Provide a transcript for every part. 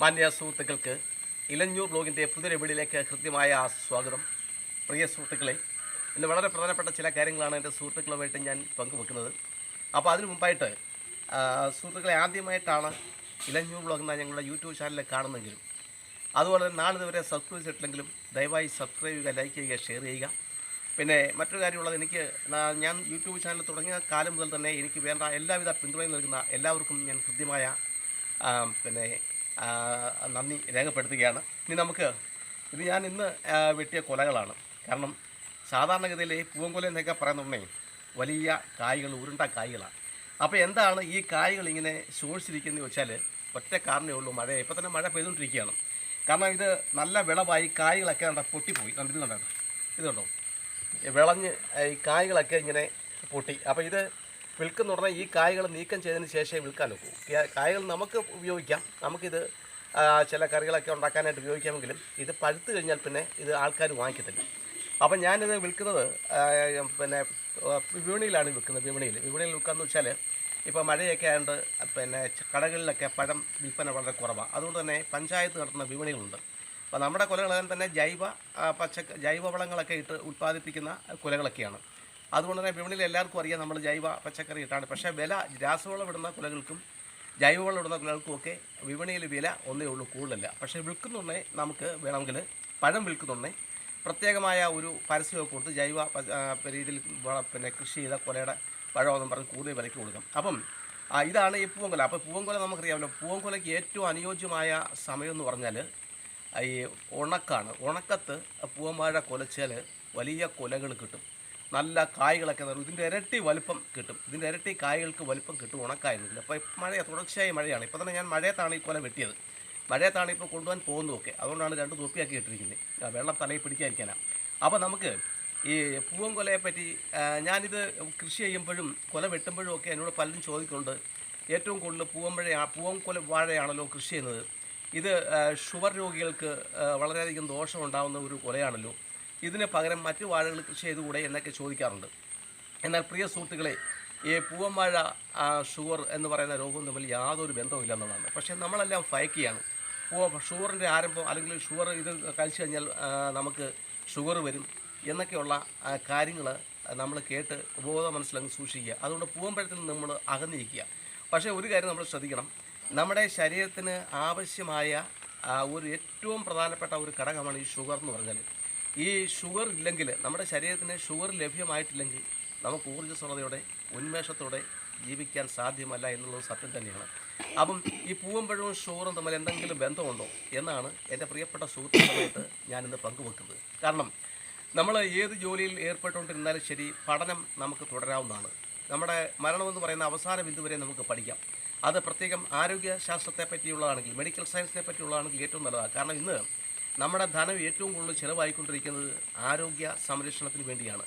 മാന്യ സുഹൃത്തുക്കൾക്ക് ഇലഞ്ഞൂർ ബ്ലോഗിന്റെ പുതിയ വീടിലേക്ക് കൃത്യമായ സ്വാഗതം. പ്രിയ സുഹൃത്തുക്കളെ ഇന്ന് വളരെ പ്രധാനപ്പെട്ട ചില കാര്യങ്ങളാണ് എന്റെ സുഹൃത്തുക്കളുമായിട്ട് ഞാൻ പങ്കുവെക്കുന്നത്. അപ്പോൾ അതിനു മുമ്പായിട്ട് സുഹൃത്തുക്കളെ ആദ്യമായിട്ടാണ് ഇലഞ്ഞൂർ ബ്ലോഗ് എന്ന ഞങ്ങളുടെ യൂട്യൂബ് ചാനലിൽ കാണുന്നെങ്കിലും അതുപോലെ തന്നെ നാളിതുവരെ സബ്സ്ക്രൈബ് ചെയ്തിട്ടില്ലെങ്കിലും ദയവായി സബ്സ്ക്രൈബ് ചെയ്യുക ലൈക്ക് ചെയ്യുക ഷെയർ ചെയ്യുക. പിന്നെ മറ്റൊരു കാര്യമുള്ളത് എനിക്ക് ഞാൻ യൂട്യൂബ് ചാനൽ തുടങ്ങിയ കാലം മുതൽ തന്നെ എനിക്ക് വേണ്ട എല്ലാവിധ പിന്തുണയും നൽകുന്ന എല്ലാവർക്കും ഞാൻ കൃത്യമായ പിന്നെ നന്ദി രേഖപ്പെടുത്തുകയാണ്. ഇനി നമുക്ക് ഇത് ഞാൻ ഇന്ന് വെട്ടിയ കൊലകളാണ്. കാരണം സാധാരണഗതിയിൽ ഈ എന്നൊക്കെ പറയുന്നുണ്ടെങ്കിൽ വലിയ കായ്കൾ ഉരുണ്ട കായ്കളാണ് അപ്പോൾ എന്താണ് ഈ കായ്കൾ ഇങ്ങനെ ശോഷിച്ചിരിക്കുന്നത് വെച്ചാൽ ഒറ്റ കാരണമേ ഉള്ളൂ. മഴ ഇപ്പോൾ തന്നെ മഴ പെയ്തുകൊണ്ടിരിക്കുകയാണ്. കാരണം ഇത് നല്ല വിളവായി കായ്കളൊക്കെ കണ്ട പൊട്ടിപ്പോയി. കണ്ടിട്ടുണ്ടോ? ഇതുണ്ടോ വിളഞ്ഞ് ഈ കായ്കളൊക്കെ ഇങ്ങനെ പൊട്ടി. അപ്പോൾ ഇത് വിൽക്കുന്ന ഉടനെ ഈ കായ്കൾ നീക്കം ചെയ്തതിന് ശേഷമേ വിൽക്കാൻ ഒക്കൂ കായ്കൾ നമുക്ക് ഉപയോഗിക്കാം. നമുക്കിത് ചില കറികളൊക്കെ ഉണ്ടാക്കാനായിട്ട് ഉപയോഗിക്കാമെങ്കിലും ഇത് പഴുത്ത് കഴിഞ്ഞാൽ പിന്നെ ഇത് ആൾക്കാർ വാങ്ങിക്കത്തില്ല. അപ്പം ഞാനിത് വിൽക്കുന്നത് പിന്നെ വിപണിയിലാണ് വിൽക്കുന്നത് വിപണിയിൽ. വിപണിയിൽ വിൽക്കാമെന്ന് വെച്ചാൽ ഇപ്പോൾ മഴയൊക്കെ ആയതുകൊണ്ട് പിന്നെ കടകളിലൊക്കെ പഴം വിൽപ്പന വളരെ കുറവാണ് അതുകൊണ്ട് തന്നെ പഞ്ചായത്ത് നടത്തുന്ന വിപണികളുണ്ട്. അപ്പോൾ നമ്മുടെ കുലകളെല്ലാം തന്നെ ജൈവ പച്ച ജൈവ വളങ്ങളൊക്കെ ഇട്ട് ഉൽപ്പാദിപ്പിക്കുന്ന കുലകളൊക്കെയാണ്. അതുകൊണ്ട് തന്നെ വിപണിയിൽ എല്ലാവർക്കും അറിയാം നമ്മൾ ജൈവ പച്ചക്കറി ഇട്ടാണ്. പക്ഷേ വില രാസവളം ഇടുന്ന കുലകൾക്കും ജൈവവളം ഇടുന്ന കുലകൾക്കും ഒക്കെ വിപണിയിൽ വില ഒന്നേ ഉള്ളൂ കൂടുതലല്ല. പക്ഷേ വിൽക്കുന്നുണ്ടേ നമുക്ക് വേണമെങ്കിൽ പഴം വിൽക്കുന്നുണ്ടേ പ്രത്യേകമായ ഒരു പരസ്യമൊക്കെ കൊടുത്ത് ജൈവ രീതിയിൽ പിന്നെ കൃഷി ചെയ്ത കൊലയുടെ പഴമെന്നും പറഞ്ഞ് കൂടുതൽ വിലയ്ക്ക് കൊടുക്കാം. അപ്പം ഇതാണ് ഈ പൂവൻകൊല. അപ്പോൾ പൂവൻകൊല നമുക്കറിയാമല്ലോ. പൂവൻകൊലയ്ക്ക് ഏറ്റവും അനുയോജ്യമായ സമയം എന്ന് പറഞ്ഞാൽ ഈ ഉണക്കാണ്. ഉണക്കത്ത് പൂവമ്പാഴ കൊലച്ചാൽ വലിയ കൊലകൾ കിട്ടും. നല്ല കായ്കളൊക്കെ നിറയും ഇതിന്റെ ഇരട്ടി വലുപ്പം കിട്ടും. ഇതിന്റെ ഇരട്ടി കായ്കൾക്ക് വലുപ്പം കിട്ടും ഉണക്കായിരുന്നില്ല. അപ്പോൾ മഴ തുടർച്ചയായ മഴയാണ്. ഇപ്പോൾ തന്നെ ഞാൻ മഴയത്താണ് ഈ കൊല വെട്ടിയത്. മഴയത്താണ് ഇപ്പോൾ കൊണ്ടുപോകാൻ പോകുന്നതൊക്കെ. അതുകൊണ്ടാണ് രണ്ട് തൊപ്പിയാക്കി ഇട്ടിരിക്കുന്നത്. വെള്ളം തലയിൽ പിടിക്കാതിരിക്കാനാണ് അപ്പോൾ നമുക്ക് ഈ പൂവം കൊലയെ പറ്റി ഞാനിത് കൃഷി ചെയ്യുമ്പോഴും കൊല വെട്ടുമ്പോഴും ഒക്കെ എന്നോട് പലരും ചോദിക്കുന്നുണ്ട്. ഏറ്റവും കൂടുതൽ പൂവമ്പഴ പൂവം കൊല വാഴയാണല്ലോ കൃഷി ചെയ്യുന്നത്. ഇത് ഷുഗർ രോഗികൾക്ക് വളരെയധികം ദോഷം ഉണ്ടാകുന്ന ഒരു കൊലയാണല്ലോ. ഇതിന് പകരം മറ്റു വാഴകൾ കൃഷി ചെയ്തുകൂടെ എന്നൊക്കെ ചോദിക്കാറുണ്ട്. എന്നാൽ പ്രിയ സുഹൃത്തുക്കളെ ഈ പൂവമ്പാഴ ഷുഗർ എന്ന് പറയുന്ന രോഗവും തമ്മിൽ യാതൊരു ബന്ധവുമില്ല എന്നുള്ളതാണ് പക്ഷേ നമ്മളെല്ലാം ഭയക്കുകയാണ് പൂവ ഷുഗറിന്റെ ആരംഭം അല്ലെങ്കിൽ ഷുഗർ ഇത് കഴിച്ചു കഴിഞ്ഞാൽ നമുക്ക് ഷുഗർ വരും എന്നൊക്കെയുള്ള കാര്യങ്ങൾ നമ്മൾ കേട്ട് ഉപബോധ മനസ്സിലങ്ങ് സൂക്ഷിക്കുക. അതുകൊണ്ട് പൂവമ്പഴത്തിൽ നിന്ന് നമ്മൾ അകന്നിരിക്കുക. പക്ഷേ ഒരു കാര്യം നമ്മൾ ശ്രദ്ധിക്കണം. നമ്മുടെ ശരീരത്തിന് ആവശ്യമായ ഒരു ഏറ്റവും പ്രധാനപ്പെട്ട ഒരു ഘടകമാണ് ഈ ഷുഗർ എന്ന് പറഞ്ഞാൽ. ഈ ഷുഗർ ഇല്ലെങ്കിൽ നമ്മുടെ ശരീരത്തിന് ഷുഗർ ലഭ്യമായിട്ടില്ലെങ്കിൽ നമുക്ക് ഊർജസ്വലതയോടെ ഉന്മേഷത്തോടെ ജീവിക്കാൻ സാധ്യമല്ല എന്നുള്ളത് സത്യം തന്നെയാണ്. അപ്പം ഈ പൂവമ്പഴവും ഷുഗറും തമ്മിൽ എന്തെങ്കിലും ബന്ധമുണ്ടോ എന്നാണ് എന്റെ പ്രിയപ്പെട്ട സുഹൃത്തുക്കളുമായിട്ട് ഞാനിന്ന് പങ്കുവെക്കുന്നത്. കാരണം നമ്മൾ ഏത് ജോലിയിൽ ഏർപ്പെട്ടുകൊണ്ടിരുന്നാലും ശരി പഠനം നമുക്ക് തുടരാവുന്നതാണ്. നമ്മുടെ മരണമെന്ന് പറയുന്ന അവസാന ബിന്ദു വരെ നമുക്ക് പഠിക്കാം. അത് പ്രത്യേകം ആരോഗ്യശാസ്ത്രത്തെ പറ്റിയുള്ളതാണെങ്കിൽ മെഡിക്കൽ സയൻസിനെ പറ്റിയുള്ളതാണെങ്കിൽ ഏറ്റവും നല്ലതാണ്. കാരണം ഇന്ന് നമ്മുടെ ധനം ഏറ്റവും കൂടുതൽ ചിലവായിക്കൊണ്ടിരിക്കുന്നത് ആരോഗ്യ സംരക്ഷണത്തിന് വേണ്ടിയാണ്.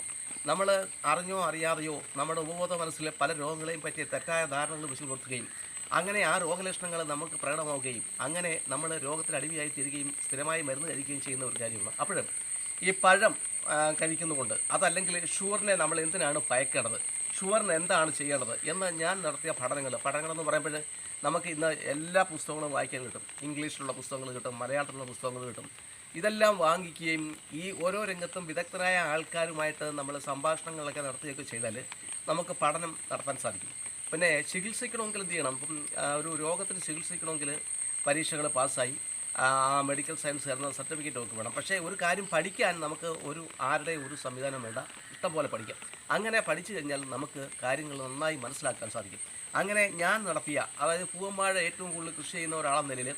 നമ്മൾ അറിഞ്ഞോ അറിയാതെയോ നമ്മുടെ ഉപബോധ മനസ്സിലെ പല രോഗങ്ങളെയും പറ്റിയ തെറ്റായ ധാരണകൾ വെച്ച് അങ്ങനെ ആ രോഗലക്ഷണങ്ങൾ നമുക്ക് പ്രകടമാവുകയും അങ്ങനെ നമ്മൾ രോഗത്തിന് അടിമയായി തീരുകയും സ്ഥിരമായി മരുന്ന് കഴിക്കുകയും ചെയ്യുന്ന ഒരു കാര്യമാണ്. അപ്പോഴും ഈ പഴം കഴിക്കുന്നതുകൊണ്ട് അതല്ലെങ്കിൽ ഷുഗറിനെ നമ്മൾ എന്തിനാണ് ഭയക്കേണ്ടത്? ഷുഗറിന് എന്താണ് ചെയ്യേണ്ടത് എന്ന് ഞാൻ നടത്തിയ പഠനങ്ങൾ. പഠനങ്ങളെന്ന് പറയുമ്പോൾ നമുക്ക് ഇന്ന് എല്ലാ പുസ്തകങ്ങളും വായിക്കാൻ കിട്ടും. ഇംഗ്ലീഷിലുള്ള പുസ്തകങ്ങൾ കിട്ടും മലയാളത്തിലുള്ള പുസ്തകങ്ങൾ കിട്ടും. ഇതെല്ലാം വാങ്ങിക്കുകയും ഈ ഓരോ രംഗത്തും വിദഗ്ധരായ ആൾക്കാരുമായിട്ട് നമ്മൾ സംഭാഷണങ്ങളൊക്കെ നടത്തുകയൊക്കെ ചെയ്താൽ നമുക്ക് പഠനം നടത്താൻ സാധിക്കും. പിന്നെ ചികിത്സിക്കണമെങ്കിൽ എന്ത് ചെയ്യണം? ഇപ്പം ഒരു രോഗത്തിന് ചികിത്സിക്കണമെങ്കിൽ പരീക്ഷകൾ പാസ്സായി ആ മെഡിക്കൽ സയൻസ് ചേർന്ന സർട്ടിഫിക്കറ്റ് ഒക്കെ വേണം. പക്ഷേ ഒരു കാര്യം പഠിക്കാൻ നമുക്ക് ഒരു ആരുടെ ഒരു സംവിധാനം വേണ്ട. ഇഷ്ടം പോലെ പഠിക്കാം. അങ്ങനെ പഠിച്ചു കഴിഞ്ഞാൽ നമുക്ക് കാര്യങ്ങൾ നന്നായി മനസ്സിലാക്കാൻ സാധിക്കും. അങ്ങനെ ഞാൻ നടത്തിയ അതായത് പൂവമ്പാഴ ഏറ്റവും കൂടുതൽ കൃഷി ചെയ്യുന്ന ഒരാളെന്ന നിലയിൽ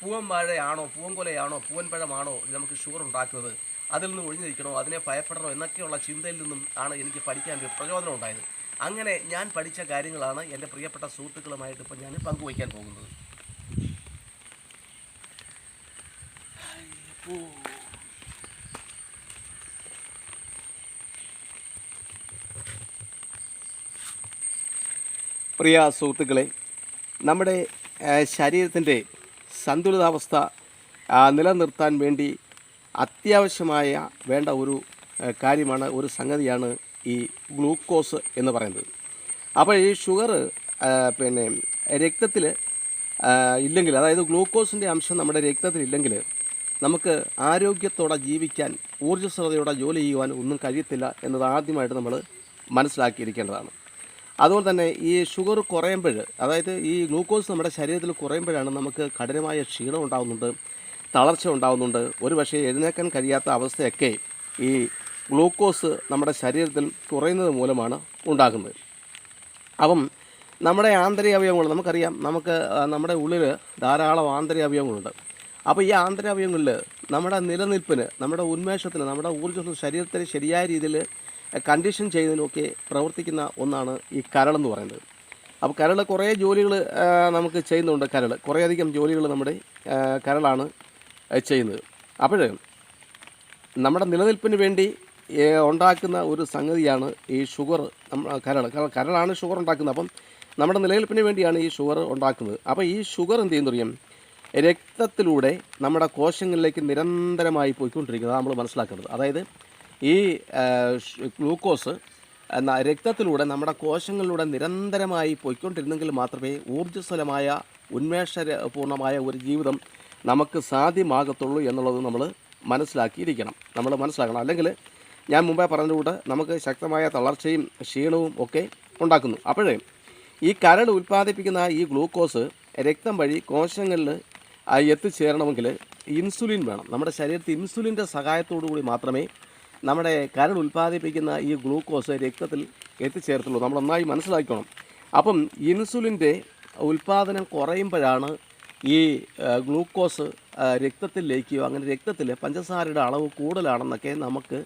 പൂവമ്പാഴയാണോ പൂവൻകൊലയാണോ പൂവൻപഴമാണോ നമുക്ക് ഷുഗർ ഉണ്ടാക്കുന്നത് അതിൽ നിന്ന് ഒഴിഞ്ഞിരിക്കണോ അതിനെ ഭയപ്പെടണോ എന്നൊക്കെയുള്ള ചിന്തയിൽ നിന്നും ആണ് എനിക്ക് പഠിക്കാൻ ഒരു പ്രചോദനം ഉണ്ടായത്. അങ്ങനെ ഞാൻ പഠിച്ച കാര്യങ്ങളാണ് എന്റെ പ്രിയപ്പെട്ട സുഹൃത്തുക്കളുമായിട്ട് ഇപ്പം ഞാൻ പങ്കുവയ്ക്കാൻ പോകുന്നത്. പ്രിയ സുഹൃത്തുക്കളെ നമ്മുടെ ശരീരത്തിന്റെ സന്തുലിതാവസ്ഥ നിലനിർത്താൻ വേണ്ടി അത്യാവശ്യമായ വേണ്ട ഒരു കാര്യമാണ് ഒരു സംഗതിയാണ് ഈ ഗ്ലൂക്കോസ് എന്ന് പറയുന്നത്. അപ്പോൾ ഈ ഷുഗർ പിന്നെ രക്തത്തിൽ ഇല്ലെങ്കിൽ അതായത് ഗ്ലൂക്കോസിന്റെ അംശം നമ്മുടെ രക്തത്തിൽ ഇല്ലെങ്കിൽ നമുക്ക് ആരോഗ്യത്തോടെ ജീവിക്കാൻ ഊർജസ്വലതയോടെ ജോലി ചെയ്യുവാൻ ഒന്നും കഴിയത്തില്ല എന്നത് ആദ്യമായിട്ട് നമ്മൾ മനസ്സിലാക്കിയിരിക്കേണ്ടതാണ്. അതുപോലെ തന്നെ ഈ ഷുഗർ കുറയുമ്പോൾ അതായത് ഈ ഗ്ലൂക്കോസ് നമ്മുടെ ശരീരത്തിൽ കുറയുമ്പോഴാണ് നമുക്ക് കഠിനമായ ക്ഷീണം ഉണ്ടാകുന്നുണ്ട് തളർച്ച ഉണ്ടാകുന്നുണ്ട് ഒരു പക്ഷേ എഴുന്നേക്കാൻ കഴിയാത്ത അവസ്ഥയൊക്കെ ഈ ഗ്ലൂക്കോസ് നമ്മുടെ ശരീരത്തിൽ കുറയുന്നത് മൂലമാണ് ഉണ്ടാകുന്നത്. അപ്പം നമ്മുടെ ആന്തരിക അവയവങ്ങൾ നമുക്കറിയാം നമുക്ക് നമ്മുടെ ഉള്ളിൽ ധാരാളം ആന്തരിക അവയവങ്ങളുണ്ട് അപ്പോൾ ഈ ആന്തരിക അവയവങ്ങളിൽ നമ്മുടെ നിലനിൽപ്പിന് നമ്മുടെ ഉന്മേഷത്തിന് നമ്മുടെ ഊർജ ശരീരത്തിന് ശരിയായ രീതിയിൽ കണ്ടീഷൻ ചെയ്യുന്നതിനൊക്കെ പ്രവർത്തിക്കുന്ന ഒന്നാണ് ഈ കരളെന്ന് പറയുന്നത്. അപ്പോൾ കരൾ കുറേ ജോലികൾ നമുക്ക് ചെയ്യുന്നുണ്ട് കരൾ. കുറേയധികം ജോലികൾ നമ്മുടെ കരളാണ് ചെയ്യുന്നത്. അപ്പോൾ നമ്മുടെ നിലനിൽപ്പിന് വേണ്ടി ഉണ്ടാക്കുന്ന ഒരു സംഗതിയാണ് ഈ ഷുഗർ കരൾ. കര- കരളാണ് ഷുഗർ ഉണ്ടാക്കുന്നത്. അപ്പം നമ്മുടെ നിലനിൽപ്പിന് വേണ്ടിയാണ് ഈ ഷുഗർ ഉണ്ടാക്കുന്നത്. അപ്പോൾ ഈ ഷുഗർ എന്ത് ചെയ്യുന്നു അറിയാം? രക്തത്തിലൂടെ നമ്മുടെ കോശങ്ങളിലേക്ക് നിരന്തരമായി പോയിക്കൊണ്ടിരിക്കുന്നത്. നമ്മൾ മനസ്സിലാക്കുന്നത്. അതായത് ഈ ഗ്ലൂക്കോസ് രക്തത്തിലൂടെ നമ്മുടെ കോശങ്ങളിലൂടെ നിരന്തരമായി പോയിക്കൊണ്ടിരുന്നെങ്കിൽ മാത്രമേ ഊർജസ്വലമായ ഉന്മേഷപൂർണമായ ഒരു ജീവിതം നമുക്ക് സാധ്യമാകത്തുള്ളൂ എന്നുള്ളത് നമ്മൾ മനസ്സിലാക്കിയിരിക്കണം. നമ്മൾ മനസ്സിലാക്കണം. അല്ലെങ്കിൽ ഞാൻ മുമ്പേ പറഞ്ഞതുകൊണ്ട് നമുക്ക് ശക്തമായ തളർച്ചയും ക്ഷീണവും ഒക്കെ ഉണ്ടാക്കുന്നു. അപ്പോഴേ ഈ കരൾ ഉൽപ്പാദിപ്പിക്കുന്ന ഈ ഗ്ലൂക്കോസ് രക്തം വഴി കോശങ്ങളിൽ എത്തിച്ചേരണമെങ്കിൽ ഇൻസുലിൻ വേണം. നമ്മുടെ ശരീരത്തിൽ ഇൻസുലിന്റെ സഹായത്തോടു കൂടി മാത്രമേ നമ്മുടെ കരൾ ഉൽപ്പാദിപ്പിക്കുന്ന ഈ ഗ്ലൂക്കോസ് രക്തത്തിൽ എത്തിച്ചേർത്തുള്ളൂ. നമ്മൾ ഒന്നായി മനസ്സിലാക്കണം. അപ്പം ഇൻസുലിന്റെ ഉൽപ്പാദനം കുറയുമ്പോഴാണ് ഈ ഗ്ലൂക്കോസ് രക്തത്തിൽ അങ്ങനെ രക്തത്തിൽ പഞ്ചസാരയുടെ അളവ് കൂടുതലാണെന്നൊക്കെ നമുക്ക്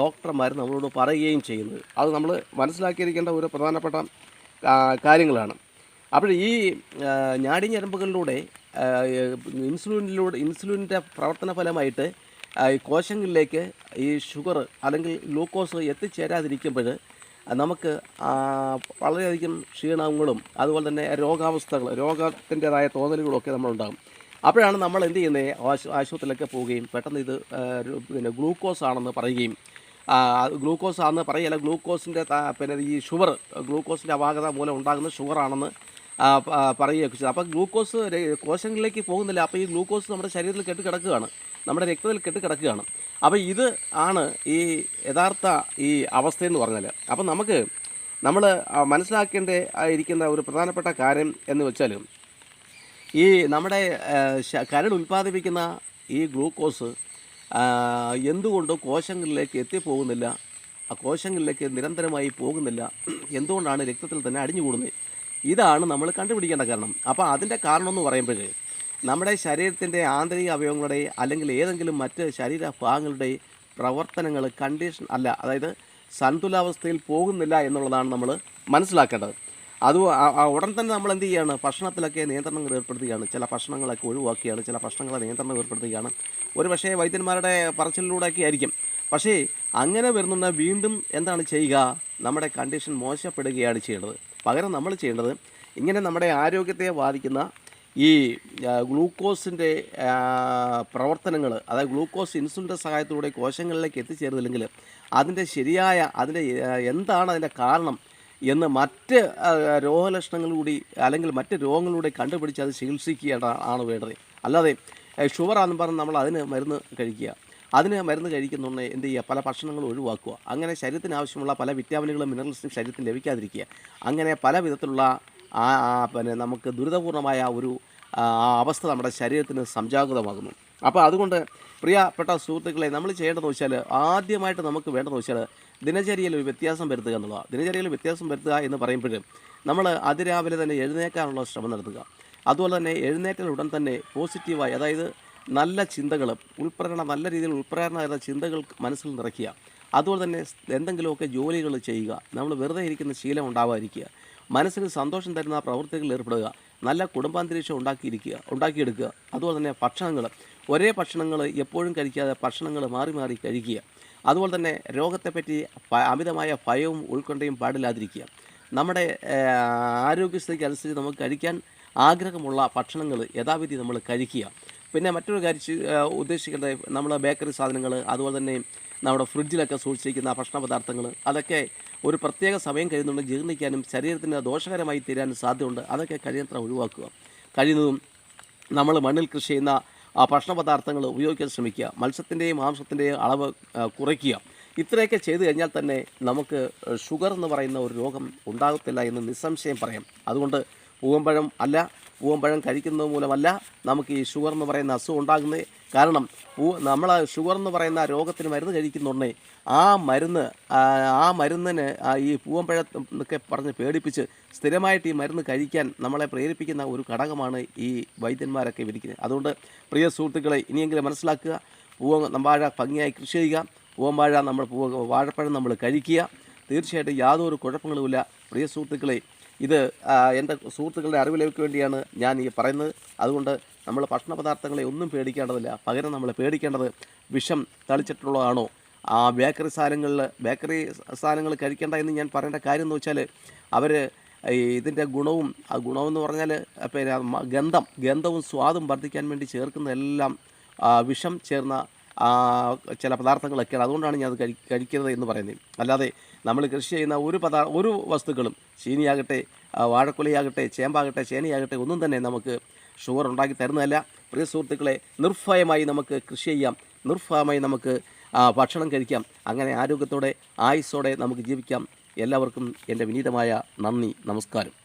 ഡോക്ടർമാർ നമ്മളോട് പറയുകയും ചെയ്യുന്നത്. അത് നമ്മൾ മനസ്സിലാക്കിയിരിക്കേണ്ട ഒരു പ്രധാനപ്പെട്ട കാര്യങ്ങളാണ്. അപ്പോൾ ഈ ഞാടിഞ്ഞരമ്പുകളിലൂടെ ഇൻസുലിനിലൂടെ ഇൻസുലിന്റെ പ്രവർത്തന ഫലമായിട്ട് ഈ കോശങ്ങളിലേക്ക് ഈ ഷുഗർ അല്ലെങ്കിൽ ഗ്ലൂക്കോസ് എത്തിച്ചേരാതിരിക്കുമ്പോൾ നമുക്ക് വളരെയധികം ക്ഷീണങ്ങളും അതുപോലെ തന്നെ രോഗാവസ്ഥകൾ രോഗത്തിന്റെതായ തോന്നലുകളൊക്കെ നമ്മളുണ്ടാകും. അപ്പോഴാണ് നമ്മൾ എന്ത് ചെയ്യുന്നത് ആശു ആശുപത്രിയിലൊക്കെ പോവുകയും പെട്ടെന്ന് ഇത് പിന്നെ ഗ്ലൂക്കോസ് ആണെന്ന് പറയുകയും ഗ്ലൂക്കോസ് ആണെന്ന് പറയല്ല ഗ്ലൂക്കോസിന്റെ പിന്നെ ഈ ഷുഗർ ഗ്ലൂക്കോസിന്റെ അപാകത മൂലം ഉണ്ടാകുന്ന ഷുഗറാണെന്ന് പറയുകയൊക്കെ ചെയ്തു. അപ്പോൾ ഗ്ലൂക്കോസ് കോശങ്ങളിലേക്ക് പോകുന്നില്ല. അപ്പോൾ ഈ ഗ്ലൂക്കോസ് നമ്മുടെ ശരീരത്തിൽ കെട്ടി കിടക്കുകയാണ് നമ്മുടെ രക്തത്തിൽ കെട്ടി കിടക്കുകയാണ് അപ്പോൾ ഇത് ആണ് ഈ യഥാർത്ഥ ഈ അവസ്ഥയെന്ന് പറഞ്ഞാൽ അപ്പോൾ നമുക്ക് നമ്മൾ മനസ്സിലാക്കേണ്ട ഇരിക്കുന്ന ഒരു പ്രധാനപ്പെട്ട കാര്യം എന്ന് വെച്ചാൽ ഈ നമ്മുടെ കരൾ ഉൽപ്പാദിപ്പിക്കുന്ന ഈ ഗ്ലൂക്കോസ് എന്തുകൊണ്ട് കോശങ്ങളിലേക്ക് എത്തിപ്പോകുന്നില്ല? ആ കോശങ്ങളിലേക്ക് നിരന്തരമായി പോകുന്നില്ല. എന്തുകൊണ്ടാണ് രക്തത്തിൽ തന്നെ അടിഞ്ഞുകൂടുന്നത്? ഇതാണ് നമ്മൾ കണ്ടുപിടിക്കേണ്ട കാരണം. അപ്പോൾ അതിന്റെ കാരണം എന്ന് പറയുമ്പോൾ നമ്മുടെ ശരീരത്തിന്റെ ആന്തരിക അവയവങ്ങളുടെ അല്ലെങ്കിൽ ഏതെങ്കിലും മറ്റ് ശരീര ഭാഗങ്ങളുടെ പ്രവർത്തനങ്ങൾ കണ്ടീഷൻ അല്ല അതായത് സന്തുലാവസ്ഥയിൽ പോകുന്നില്ല എന്നുള്ളതാണ് നമ്മൾ മനസ്സിലാക്കേണ്ടത്. അത് ഉടൻ തന്നെ നമ്മൾ എന്ത് ചെയ്യുകയാണ്? ഭക്ഷണത്തിലൊക്കെ നിയന്ത്രണങ്ങൾ ഏർപ്പെടുത്തുകയാണ്. ചില ഭക്ഷണങ്ങളൊക്കെ ഒഴിവാക്കുകയാണ് ചില ഭക്ഷണങ്ങളെ നിയന്ത്രണം ഏർപ്പെടുത്തുകയാണ്. ഒരു പക്ഷേ വൈദ്യന്മാരുടെ പറച്ചിലൂടെയൊക്കെ ആയിരിക്കും. പക്ഷേ അങ്ങനെ വരുന്നുണ്ട് വീണ്ടും എന്താണ് ചെയ്യുക? നമ്മുടെ കണ്ടീഷൻ മോശപ്പെടുകയാണ് ചെയ്യേണ്ടത്. പകരം നമ്മൾ ചെയ്യേണ്ടത് ഇങ്ങനെ നമ്മുടെ ആരോഗ്യത്തെ ബാധിക്കുന്ന ഈ ഗ്ലൂക്കോസിന്റെ പ്രവർത്തനങ്ങൾ അതായത് ഗ്ലൂക്കോസ് ഇൻസുലിന്റെ സഹായത്തോടെ കോശങ്ങളിലേക്ക് എത്തിച്ചേരുന്നില്ലെങ്കിൽ അതിന്റെ ശരിയായ അതിന്റെ എന്താണ് അതിന്റെ കാരണം എന്ന് മറ്റ് രോഗലക്ഷണങ്ങളിലൂടി അല്ലെങ്കിൽ മറ്റ് രോഗങ്ങളിലൂടെ കണ്ടുപിടിച്ച് അത് ചികിത്സിക്കുക ആണ് വേണ്ടത്. അല്ലാതെ ഷുഗർ ആണെന്ന് പറഞ്ഞ് നമ്മൾ അതിന് മരുന്ന് കഴിക്കുക. അതിന് മരുന്ന് കഴിക്കുന്നുണ്ടെങ്കിൽ എന്ത് ചെയ്യുക? പല ഭക്ഷണങ്ങളും ഒഴിവാക്കുക. അങ്ങനെ ശരീരത്തിന് ആവശ്യമുള്ള പല വിറ്റാമിനുകളും മിനറൽസും ശരീരത്തിന് ലഭിക്കാതിരിക്കുക. അങ്ങനെ പല വിധത്തിലുള്ള ആ പിന്നെ നമുക്ക് ദുരിതപൂർണമായ ഒരു അവസ്ഥ നമ്മുടെ ശരീരത്തിന് സംജാഗതമാകുന്നു. അപ്പോൾ അതുകൊണ്ട് പ്രിയപ്പെട്ട സുഹൃത്തുക്കളെ നമ്മൾ ചെയ്യേണ്ടതെന്ന് വെച്ചാൽ ആദ്യമായിട്ട് നമുക്ക് വേണ്ടതെന്ന് വെച്ചാൽ ദിനചര്യയിൽ ഒരു വ്യത്യാസം വരുത്തുക എന്നുള്ളതാണ് ദിനചര്യയിൽ വ്യത്യാസം വരുത്തുക എന്ന് പറയുമ്പോഴും നമ്മൾ അതിരാവിലെ തന്നെ എഴുന്നേക്കാനുള്ള ശ്രമം നടത്തുക. അതുപോലെ തന്നെ എഴുന്നേറ്റൽ ഉടൻ തന്നെ പോസിറ്റീവായി അതായത് നല്ല ചിന്തകൾ ഉൾപ്രേരണ നല്ല രീതിയിൽ ഉൾപ്രേരണ ചിന്തകൾ മനസ്സിൽ നിറയ്ക്കുക. അതുപോലെ തന്നെ എന്തെങ്കിലുമൊക്കെ ജോലികൾ ചെയ്യുക. നമ്മൾ വെറുതെ ഇരിക്കുന്ന ശീലം ഉണ്ടാവാതിരിക്കുക. മനസ്സിന് സന്തോഷം തരുന്ന പ്രവൃത്തികളിൽ ഏർപ്പെടുക നല്ല കുടുംബാന്തരീക്ഷം ഉണ്ടാക്കിയിരിക്കുക ഉണ്ടാക്കിയെടുക്കുക. അതുപോലെ തന്നെ ഭക്ഷണങ്ങൾ. ഒരേ ഭക്ഷണങ്ങൾ എപ്പോഴും കഴിക്കാതെ ഭക്ഷണങ്ങൾ മാറി മാറി കഴിക്കുക. അതുപോലെ തന്നെ രോഗത്തെപ്പറ്റി അമിതമായ ഭയവും ഉൾക്കൊണ്ടയും പാടില്ലാതിരിക്കുക. നമ്മുടെ ആരോഗ്യസ്ഥിതിക്ക് അനുസരിച്ച് നമുക്ക് കഴിക്കാൻ ആഗ്രഹമുള്ള ഭക്ഷണങ്ങൾ യഥാവിധി നമ്മൾ കഴിക്കുക. പിന്നെ മറ്റൊരു കാര്യം ഉദ്ദേശിക്കേണ്ടത് നമ്മൾ ബേക്കറി സാധനങ്ങൾ അതുപോലെ തന്നെ നമ്മുടെ ഫ്രിഡ്ജിലൊക്കെ സൂക്ഷിച്ചിരിക്കുന്ന ഭക്ഷണ പദാർത്ഥങ്ങൾ അതൊക്കെ ഒരു പ്രത്യേക സമയം കഴിയുന്നുണ്ട് ജീർണിക്കാനും ശരീരത്തിന് ദോഷകരമായി തീരാനും സാധ്യതയുണ്ട്. അതൊക്കെ കഴിയത്ര ഒഴിവാക്കുക. കഴിയുന്നതും നമ്മൾ മണ്ണിൽ കൃഷി ചെയ്യുന്ന ആ ഭക്ഷണ പദാർത്ഥങ്ങൾ ഉപയോഗിക്കാൻ ശ്രമിക്കുക. മത്സ്യത്തിന്റെയും മാംസത്തിന്റെയും അളവ് കുറയ്ക്കുക. ഇത്രയൊക്കെ ചെയ്തു കഴിഞ്ഞാൽ തന്നെ നമുക്ക് ഷുഗർ എന്ന് പറയുന്ന ഒരു രോഗം ഉണ്ടാകത്തില്ല എന്ന് നിസ്സംശയം പറയാം. അതുകൊണ്ട് പൂവമ്പഴം അല്ല പൂവമ്പഴം കഴിക്കുന്നത് മൂലമല്ല നമുക്ക് ഈ ഷുഗർ എന്ന് പറയുന്ന അസുഖം ഉണ്ടാകുന്നത്. കാരണം പൂ നമ്മൾ ഷുഗർ എന്ന് പറയുന്ന രോഗത്തിന് മരുന്ന് കഴിക്കുന്നുണ്ടേ ആ മരുന്ന് ആ, മരുന്നിന് ഈ പൂവമ്പഴം എന്നൊക്കെ പറഞ്ഞ് പേടിപ്പിച്ച് സ്ഥിരമായിട്ട് ഈ മരുന്ന് കഴിക്കാൻ നമ്മളെ പ്രേരിപ്പിക്കുന്ന ഒരു ഘടകമാണ് ഈ വൈദ്യന്മാരൊക്കെ വിരിക്കുന്നത് അതുകൊണ്ട് പ്രിയ സുഹൃത്തുക്കളെ ഇനിയെങ്കിലും മനസ്സിലാക്കുക. പൂവ നമ്പാഴ ഭംഗിയായി കൃഷി ചെയ്യുക. പൂവമ്പാഴ നമ്മൾ പൂവ വാഴപ്പഴം നമ്മൾ കഴിക്കുക. തീർച്ചയായിട്ടും യാതൊരു കുഴപ്പങ്ങളുമില്ല പ്രിയ സുഹൃത്തുക്കളെ ഇത് എന്റെ സുഹൃത്തുക്കളുടെ അറിവിലേക്ക് വേണ്ടിയാണ് ഞാൻ ഈ പറയുന്നത്. അതുകൊണ്ട് നമ്മൾ ഭക്ഷണ പദാർത്ഥങ്ങളെ ഒന്നും പേടിക്കേണ്ടതില്ല. പകരം നമ്മൾ പേടിക്കേണ്ടത് വിഷം തളിച്ചിട്ടുള്ളതാണോ? ആ ബേക്കറി സാധനങ്ങളിൽ ബേക്കറി സാധനങ്ങൾ കഴിക്കേണ്ട എന്ന് ഞാൻ പറയേണ്ട കാര്യം എന്ന് വെച്ചാൽ അവർ ഇതിന്റെ ഗുണവും ആ ഗുണമെന്ന് പറഞ്ഞാൽ പിന്നെ ഗന്ധം ഗന്ധവും സ്വാദും വർദ്ധിക്കാൻ വേണ്ടി ചേർക്കുന്നതെല്ലാം വിഷം ചേർന്ന ചില പദാർത്ഥങ്ങളൊക്കെയാണ്. അതുകൊണ്ടാണ് ഞാൻ അത് കഴി എന്ന് പറയുന്നത്. അല്ലാതെ നമ്മൾ കൃഷി ചെയ്യുന്ന ഒരു പദാ ഒരു വസ്തുക്കളും ചീനിയാകട്ടെ വാഴക്കുലയാകട്ടെ ചേമ്പാകട്ടെ ചേനയാകട്ടെ ഒന്നും തന്നെ നമുക്ക് ഷുഗർ ഉണ്ടാക്കി തരുന്നതല്ല. പ്രിയ സുഹൃത്തുക്കളെ നിർഭയമായി നമുക്ക് കൃഷി ചെയ്യാം. നിർഭയമായി നമുക്ക് ഭക്ഷണം കഴിക്കാം. അങ്ങനെ ആരോഗ്യത്തോടെ ആയുസ്സോടെ നമുക്ക് ജീവിക്കാം. എല്ലാവർക്കും എന്റെ വിനീതമായ നന്ദി നമസ്കാരം.